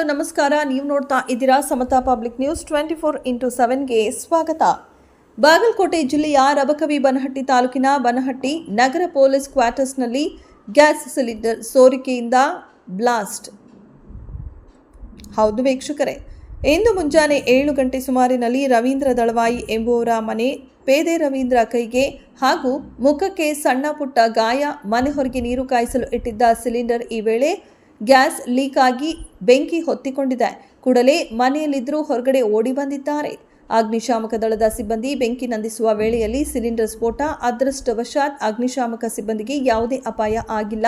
Hello, ನಮಸ್ಕಾರ. ನೀವು ನೋಡ್ತಾ ಇದ್ದೀರಾ Samata public news twenty four into ಸೆವೆನ್ಗೆ ಸ್ವಾಗತ. ಬಾಗಲಕೋಟೆ ಜಿಲ್ಲೆಯ ರಬಕವಿ ಬನಹಟ್ಟಿ ತಾಲೂಕಿನ ಬನಹಟ್ಟಿ ನಗರ ಪೊಲೀಸ್ ಕ್ವಾರ್ಟರ್ಸ್ನಲ್ಲಿ ಗ್ಯಾಸ್ ಸಿಲಿಂಡರ್ ಸೋರಿಕೆಯಿಂದ ಬ್ಲಾಸ್ಟ್. ಹೌದು ವೀಕ್ಷಕರೇ, ಇಂದು ಮುಂಜಾನೆ ಏಳು ಗಂಟೆ ಸುಮಾರಿನಲ್ಲಿ ರವೀಂದ್ರ ದಳವಾಯಿ ಎಂಬುವರ ಮನೆ ಪೇದೆ ರವೀಂದ್ರ ಕೈಗೆ ಹಾಗೂ ಮುಖಕ್ಕೆ ಸಣ್ಣ ಪುಟ್ಟ ಗಾಯ, ಮನೆ ಹೊರಗೆ ನೀರು ಕಾಯಿಸಲು ಇಟ್ಟಿದ್ದ ಸಿಲಿಂಡರ್ ಈ ವೇಳೆ ಗ್ಯಾಸ್ ಲೀಕ್ ಆಗಿ ಬೆಂಕಿ ಹೊತ್ತಿಕೊಂಡಿದೆ. ಕೂಡಲೇ ಮನೆಯಲ್ಲಿದ್ದರೂ ಹೊರಗಡೆ ಓಡಿ ಬಂದಿದ್ದಾರೆ. ಅಗ್ನಿಶಾಮಕ ದಳದ ಸಿಬ್ಬಂದಿ ಬೆಂಕಿ ನಂದಿಸುವ ವೇಳೆಯಲ್ಲಿ ಸಿಲಿಂಡರ್ ಸ್ಫೋಟ ಅದೃಷ್ಟವಶಾತ್ ಅಗ್ನಿಶಾಮಕ ಸಿಬ್ಬಂದಿಗೆ ಯಾವುದೇ ಅಪಾಯ ಆಗಿಲ್ಲ.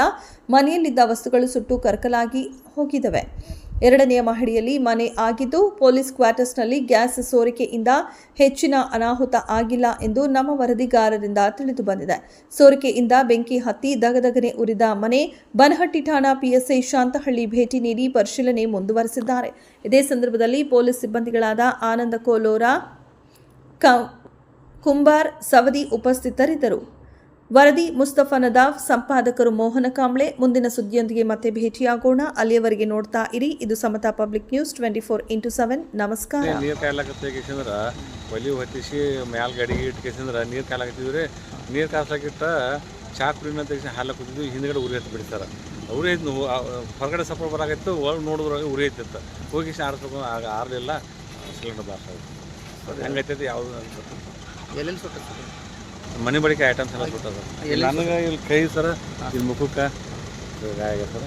ಮನೆಯಲ್ಲಿದ್ದ ವಸ್ತುಗಳು ಸುಟ್ಟು ಕರಕಲಾಗಿ ಹೋಗಿದವೆ ಎರಡನೆಯ ಮಹಡಿಯಲ್ಲಿ ಮನೆ ಆಗಿದ್ದು ಪೊಲೀಸ್ ಕ್ವಾರ್ಟರ್ಸ್ನಲ್ಲಿ ಗ್ಯಾಸ್ ಸೋರಿಕೆಯಿಂದ ಹೆಚ್ಚಿನ ಅನಾಹುತ ಆಗಿಲ್ಲ ಎಂದು ನಮ್ಮ ವರದಿಗಾರರಿಂದ ತಿಳಿದು ಬಂದಿದೆ. ಸೋರಿಕೆಯಿಂದ ಬೆಂಕಿ ಹತ್ತಿ ದಗದಗನೆ ಉರಿದ ಮನೆ ಬನಹಟ್ಟಿ ಠಾಣಾ ಪಿಎಸ್ಐ ಶಾಂತಹಳ್ಳಿ ಭೇಟಿ ನೀಡಿ ಪರಿಶೀಲನೆ ಮುಂದುವರೆಸಿದ್ದಾರೆ. ಇದೇ ಸಂದರ್ಭದಲ್ಲಿ ಪೊಲೀಸ್ ಸಿಬ್ಬಂದಿಗಳಾದ ಆನಂದ ಕೋಲೋರ ಕುಂಬಾರ್, ಸವದಿ ಉಪಸ್ಥಿತರಿದ್ದರು. ವರದಿ ಮುಸ್ತಫಾ ನದಾಫ್ ಸಂಪಾದಕರು ಮೋಹನ ಕಾಂಬ್ಳೆ ಮುಂದಿನ ಸುದ್ದಿಯೊಂದಿಗೆ ಮತ್ತೆ ಭೇಟಿಯಾಗೋಣ. ಅಲ್ಲಿಯವರೆಗೆ ನೋಡ್ತಾ ಇರಿ. ಇದು Samata public news twenty four into seven. ನಮಸ್ಕಾರ. ನೀರು ಕಾಯ್ಲಾಕತ್ತಂದ್ರ ಕೇಸಂದ್ರ ಒಲಿ ಹೊತ್ತಿಸಿ ಮ್ಯಾಲ ಗಡಿಗೆ ಇಟ್ಕೇಸಂದ್ರ ನೀರು ಕಾಯ್ಲಾಕತ್ತಿದ್ವಿ ರೀ. ನೀರು ಕಾಯ್ಸಾಕಿಟ್ಟ ಚಾ ಕುಡಿನ ತೆಗಿಸಿ ಹಾಲು ಕುದಿದ್ವಿ ಹಿಂದ್ಗಡೆ ಉರಿ ಹತ್ತಿ ಬಿಡ್ತಾರೆ ಉರಿ ಐತಿ ಹೊರಗಡೆ ಸಪೋರ್ಟ್ ಬರಾಕೈತು ಒಳಗೆ ನೋಡಿದ್ರಾಗ ಉರಿ ಐತಿತ್ತು ಹೋಗಿ ಆರಿಸ್ಬೇಕು ಆಗ ಆರಲಿಲ್ಲ ಸಿಲಿಂಡರ್ ಬಾರ್ಸ್ ಆಗುತ್ತೆ ಹಂಗೈತೈತಿ ಯಾವುದು ಎಲ್ಲೆಲ್ಲಿ ಮನೆ ಬಳಿಕೆ ಐಟಮ್ಸ್ ಎಲ್ಲ ಕೊಟ್ಟದ ನನಗೆ ಇಲ್ಲಿ ಕೈ ಸರ ಇಲ್ಲಿ ಮುಖಕ್ಕೆ ಸರ್.